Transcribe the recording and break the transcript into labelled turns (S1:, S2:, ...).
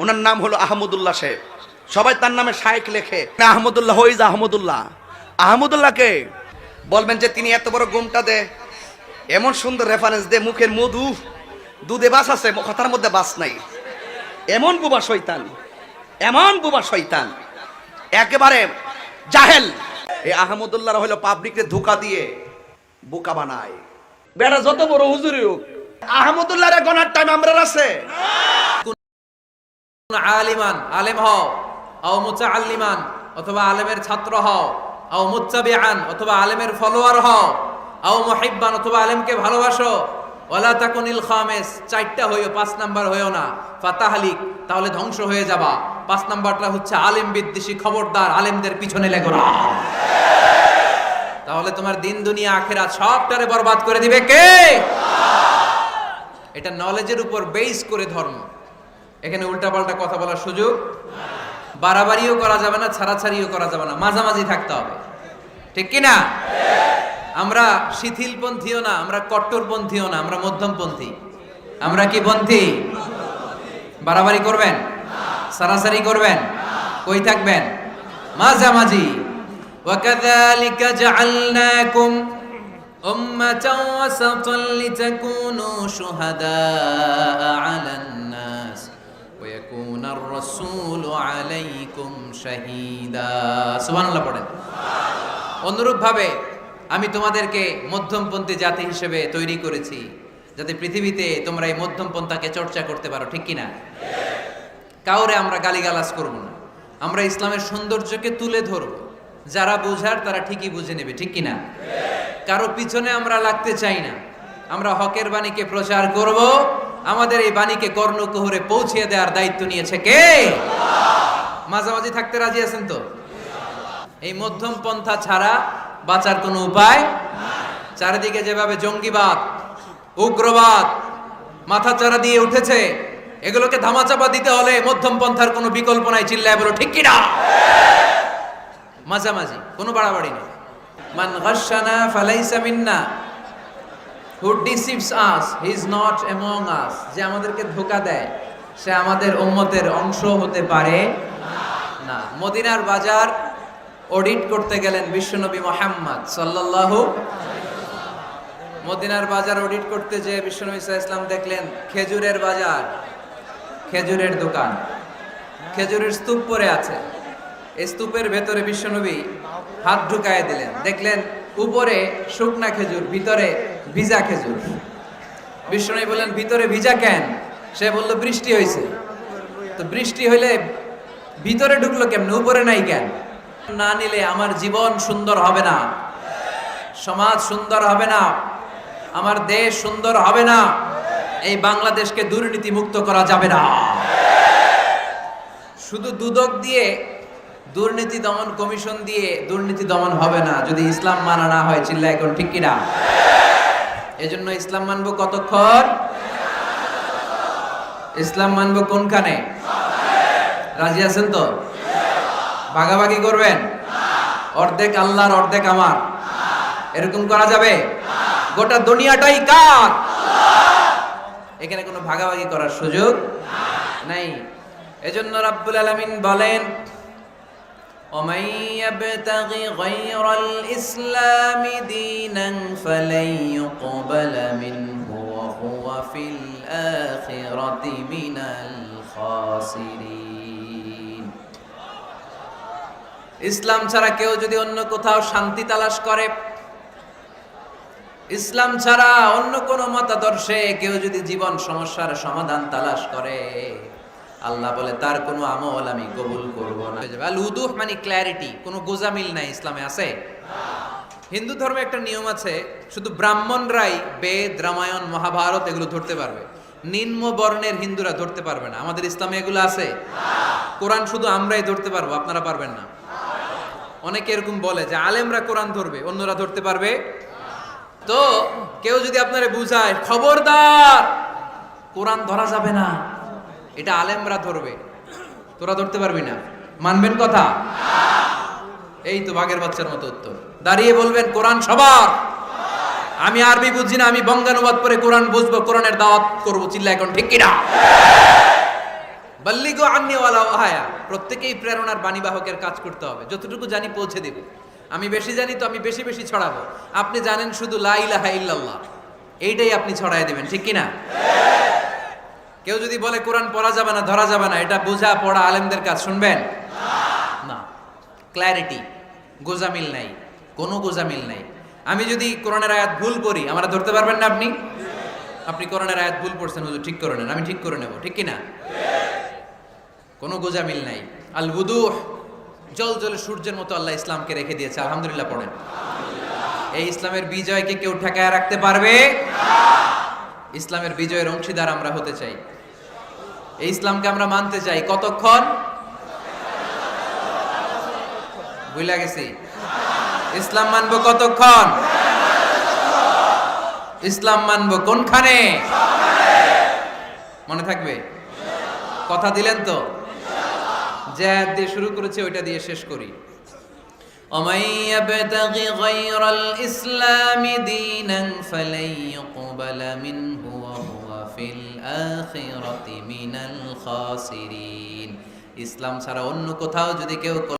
S1: ওনার নাম হলো আহমদুল্লাহ শেখ সবাই তার নামে শায়েক লেখে। না, আহমদুল্লাহ, হইজ আহমদুল্লাহ। আহমদুল্লাহকে বলবেন যে তিনি এত বড় গুমটা দে, এমন সুন্দর রেফারেন্স দে, মুখের মধু। দুধে বাস আছে, কথার মধ্যে বাস নাই। এমন বুবা শৈতান এমন বুবা শৈতান একেবারে জাহেল। এই আহমদুল্লাহ হলো পাবলিককে ধোকা দিয়ে বোকা বানায়। বেড়া, যত বড় হুজুরি হোক, আহমদুল্লাহর গনার টাইম আমরা আছে।
S2: আলিমান, আলেম হও, আও মুতাআল্লিমান, অথবা আলেমের ছাত্র হও, আও মুত্তাবিআন, অথবা আলেমের ফলোয়ার হও, আও মুহিব্বান, অথবা আলেমকে ভালোবাসো। ওয়ালা তাকুনিল খামেস, চারটা হইও, পাঁচ নাম্বার হইও না। ফাতাহালিক, তাহলে ধ্বংস হয়ে যাবা। পাঁচ নাম্বারটা হচ্ছে আলেম বিদ্বেষী খবরদার, আলেমদের পিছনে লেগো না। তাহলে তোমার দিন, দুনিয়া আখেরা সবটারে বরবাদ করে দিবে কে? এটা নলেজের উপর বেস করে ধর্ম। এখানে উল্টাপাল্টা কথা বলার সুযোগ বাড়াবাড়িও করা যাবে না ছাড়াছাড়িও করা যাবে না মাঝামাঝি থাকতে হবে ঠিক কি না আমরা শিথিলপন্থীও না আমরা কট্টরপন্থীও না আমরা মধ্যমপন্থী আমরা কি পন্থী বাড়াবাড়ি করবেন সারাসারি করবেন কই থাকবেন মাঝামাঝি وكذلك جعلناكم أمة وسطا لتكونوا شهداء على الناس অনুরূপ ভাবে আমি তোমাদেরকে মধ্যমপন্থী জাতি হিসেবে তৈরি করেছি, যাতে পৃথিবীতে তোমরা এই মধ্যমপন্থাকে চর্চা করতে পারো, ঠিক কিনা? কাউরে আমরা গালিগালাজ করব না। আমরা ইসলামের সৌন্দর্যকে তুলে ধরব। যারা বোঝার তারা ঠিকই বুঝে নেবে, ঠিক কিনা? কারও পিছনে আমরা লাগতে চাই না। আমরা হকের বাণীকে প্রচার করব আমাদের এই বাণীকে কর্ণকুহরে পৌঁছিয়ে দেওয়ার দায়িত্ব নিয়েছে কে? মাঝামাঝি থাকতে রাজি আছেন তো? এই মধ্যম পন্থা ছাড়া বাঁচার কোনো উপায় চারিদিকে যেভাবে জঙ্গিবাদ, উগ্রবাদ মাথা চারা দিয়ে উঠেছে, এগুলোকে ধামাচাপা দিতে হলে মধ্যম পন্থার কোনো বিকল্প নাই চিল্লায় বলো, ঠিক কিনা? মাঝামাঝি, কোনো বাড়াবাড়ি নেই। মান গাশানা ফালাইসা মিন্না। Who deceives us he is not among us যে আমাদেরকে ধোকা দেয়, সে আমাদের উম্মতের অংশ হতে পারে না। মদিনার বাজার অডিট করতে গেলেন বিশ্বনবী মোহাম্মদ সাল্লাল্লাহু মদিনার বাজার অডিট করতে যে বিশ্বনবী ইসলাম দেখলেন, খেজুরের বাজার, খেজুরের দোকান। খেজুরের স্তূপ পরে আছে। এই স্তূপের ভেতরে বিশ্বনবী হাত ঢুকায় দিলেন। দেখলেন উপরে শুকনা খেজুর, ভিতরে ভিজা খেজুর। বিশ্বনবী বললেন, ভিতরে ভিজা কেন? সে বলল, বৃষ্টি হয়েছে। তো বৃষ্টি হইলে ভিতরে ঢুকলো কেমন? উপরে নাই কেন? না নিলে আমার জীবন সুন্দর হবে না। সমাজ সুন্দর হবে না। আমার দেশ সুন্দর হবে না। এই বাংলাদেশকে দুর্নীতি মুক্ত করা যাবে না। শুধু দুদক দিয়ে দুর্নীতি দমন কমিশন দিয়ে দুর্নীতি দমন হবে না, যদি ইসলাম মানা না হয় চিল্লা এখন ঠিক কিনা? এজন্য ইসলাম মানবো কতক্ষণ? ইসলাম মানবো কোনখানে? রাজি আছেন তো? ভাগাভাগি করবেন? অর্ধেক আল্লাহর, অর্ধেক আমার। এরকম করা যাবে? গোটা দুনিয়াটাই কার? এখানে কোনো ভাগাভাগি করার সুযোগ নাই। এজন্য রাব্বুল আলামিন বলেন ومن يبتغ غير الإسلام دينا فلن يقبل منه وهو في الآخرة من الخاسرين ইসলাম ছাড়া কেউ যদি অন্য কোথাও শান্তি তালাশ করে ইসলাম ছাড়া অন্য কোন মতাদর্শে কেউ যদি জীবন সমস্যার সমাধান তালাশ করে আল্লাহ বলে, তার কোনো আমল আমি কবুল করব না। আল মানে ক্ল্যারিটি কোনো গোজামিল নাই ইসলামে, আছে? হিন্দু ধর্মে একটা নিয়ম আছে, শুধু ব্রাহ্মণরাই বেদ, রামায়ণ, মহাভারত এগুলো ধরতে পারবে। নিম্ন বর্ণের হিন্দুরা ধরতে পারবে না। আমাদের ইসলামে এগুলো আছে? কোরআন শুধু আমরাই ধরতে পারব, আপনারা পারবেন না। অনেকে এরকম বলে যে, আলেমরা কোরআন ধরবে, অন্যরা ধরতে পারবে? তো কেউ যদি আপনারা বুঝায়, খবরদার, কোরআন ধরা যাবে না। এটা আলেমরা ধরবে। তোরা ধরতে পারবি না। মানবেন কথা? এই তো বাঘের বাচ্চার মতো উত্তর। দাঁড়িয়ে বলবেন, কোরআন সবার। আমি আরবি বুঝি না, আমি বঙ্গানুবাদ করে কোরআন বুঝব, কোরআনের দাওয়াত করব চিল্লা এখন ঠিক কিনা? বাল্লিগো আন্নি ওয়ালা ওহায়া প্রত্যেকেই প্রেরণার বাণীবাহকের কাজ করতে হবে। যতটুকু জানি পৌঁছে দেব। আমি বেশি জানি তো আমি বেশি বেশি ছড়াবো। আপনি জানেন শুধু লা ইল্লাল্লাহ। এইটাই আপনি ছড়ায় দেবেন, ঠিক কিনা? কেউ যদি বলে কোরআন পড়া যাবে না, ধরা যাবে না, এটা বোঝা পড়া আলেমদের কাজ, শুনবেন? না। ক্ল্যারিটি গোজামিল নাই, কোনো গোজামিল নাই। আমি যদি কোরআনের আয়াত ভুল করি আমরা ধরতে পারবেন না আপনি? আপনি কোরআনের আয়াত ভুল পড়ছেন, হুজুর, ঠিক করে নেন, আমি ঠিক করে নেব, ঠিক কিনা? কোনো গোজামিল নাই। আল বুদুহ জল জলে সূর্যের মতো আল্লাহ ইসলামকে রেখে দিয়েছে, আলহামদুলিল্লাহ পড়েন। এই ইসলামের বিজয়কে কেউ ঠেকায় রাখতে পারবে? ইসলামের বিজয়ের অংশীদার আমরা হতে চাই। এই ইসলামকে আমরা মানতে চাই কতক্ষণ বুঝলা গেছি ইসলাম মানবো কতক্ষণ ইসলাম মানবো কোনখানে মনে থাকবে কথা দিলেন তো যে আয়াত দিয়ে শুরু করেছে ওইটা দিয়ে শেষ করি ومن يبتغ غير الإسلام دينا فلن يقبل منه وهو في الآخرة من الخاسرين ইসলাম ছাড়া অন্য কোথাও যদি কেউ